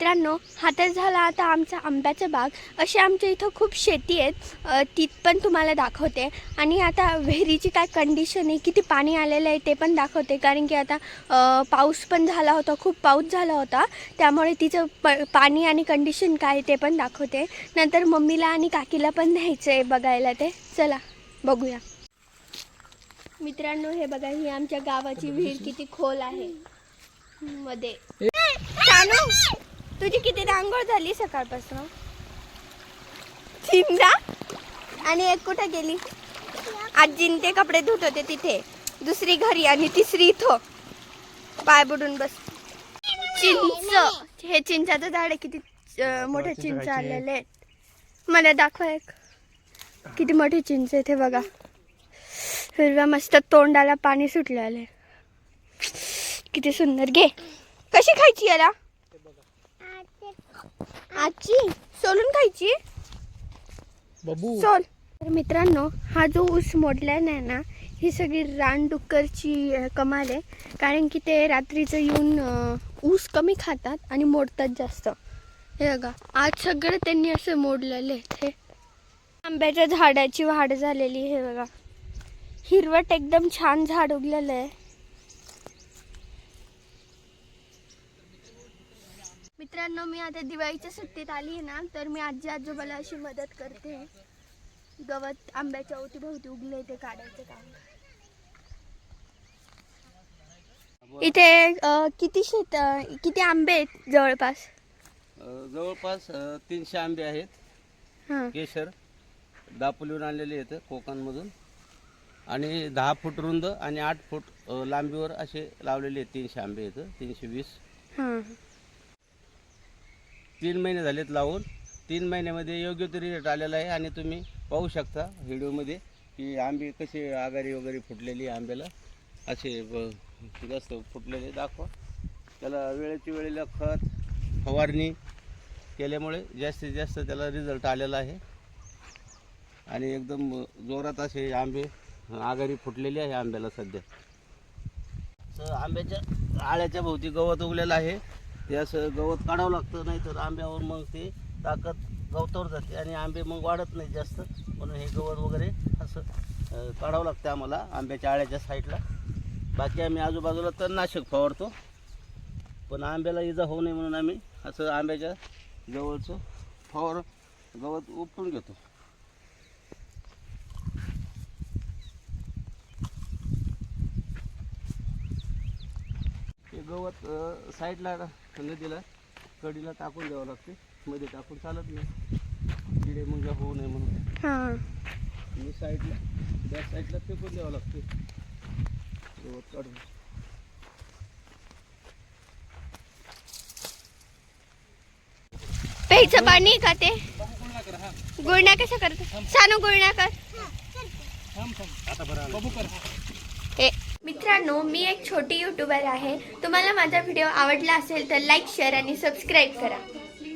मित्रांनो हा तर झाला आता आमचा आंब्याचा बाग. अशी आमच्या इथं खूप शेती आहेत. तीत ती पण तुम्हाला दाखवते. आणि आता विहिरीची काय कंडिशन आहे किती पाणी आलेलं आहे ते पण दाखवते. कारण की आता पाऊस पण झाला होता खूप पाऊस झाला होता. त्यामुळे तिचं प पाणी आणि कंडिशन काय आहे ते पण दाखवते. नंतर मम्मीला आणि काकीला पण न्यायचं आहे बघायला ते. चला बघूया. मित्रांनो हे बघा ही आमच्या गावाची विहीर किती खोल आहे. मध्ये. शानू तुझी किती रांगोळ झाली सकाळपासून? चिंजा? आणि एक कुठे गेली? आजीन ते कपडे धुत होते तिथे. दुसरी घरी आणि तिसरी इथं. पाय बुडून बस. चिंच. हे चिंचाचं झाड आहे किती मोठे चिंच आलेले आहेत. मला दाखव एक. किती मोठे चिंच आहे ते बघा. हिरव्या मस्त तोंडाला पाणी सुटलेलं किती सुंदर. घे. कशी खायची याला? आजी सोलून खायची? बाबू. सोल. तर मित्रांनो हा जो ऊस मोडला नाही ना ही सगळी रानडुक्करची कमाल आहे. कारण की ते रात्रीचं येऊन ऊस कमी खातात आणि मोडतात जास्त. हे बघा आज सगळं त्यांनी असं मोडलेलं हे. आंब्याच्या झाडाची वाढ झालेली हे बघा. हिरवट एकदम छान झाड उगलेलं आहे. मित्रांनो मी आता दिवाळीच्या सुट्टीत आली आहे ना तर मी आजी आजोबाला अशी मदत करते. गवत आंब्याच्या अवतीभोवती उगले ते काढायचं काम. इथे किती शेत किती आंबे आहेत जवळपास? जवळपास तीनशे आंबे आहेत. केशर दापोलीहून आणलेले आहेत कोकणमधून. आणि दहा फूट रुंद आणि आठ फूट लांबीवर असे लावलेले आहेत तीनशे आंबे आहेत तीनशे वीस. हां. तीन महिने झालेत लावून. तीन महिन्यामध्ये योग्य तो रिझल्ट आलेला आहे आणि तुम्ही पाहू शकता व्हिडिओमध्ये की आंबे कसे आगारी वगैरे फुटलेली आहे आंब्याला. असे जास्त फुटलेले दाखवा. त्याला वेळेची वेळेला खत फवारणी केल्यामुळे जास्तीत जास्त त्याला रिझल्ट आलेला आहे. आणि एकदम जोरात असे आंबे आघारी फुटलेली आहे आंब्याला सध्या. तर आंब्याच्या आळ्याच्या भोवती गवत उगलेलं आहे. ते असं गवत काढावं लागतं नाही तर आंब्यावर मग ते ताकद गवतावर जाते आणि आंबे मग वाढत नाही जास्त. म्हणून हे गवत वगैरे असं काढावं लागतं आम्हाला आंब्याच्या आळ्याच्या साईडला. बाकी आम्ही आजूबाजूला तणनाशक फवारतो. पण आंब्याला इजा होऊ नये म्हणून आम्ही असं आंब्याच्या जवळचं फवार गवत उपटून घेतो. गवत अ, साईडला नदीला कडीला टाकून द्यावं लागते. मध्ये टाकून चालत नाही. किडे मग होऊ नये म्हणून. हां. आणि साईडला त्या साईडला फेकून द्यावं लागते. गवत काढून. प्यायचं पाणी का ते? गुळण्या कशा करते? सानू गुळण्या कर. हे मित्रांनो मी एक छोटी युट्यूबर आहे. तुम्हाला माझा व्हिडिओ आवडला असेल तर लाईक शेअर आणि सबस्क्राईब करा.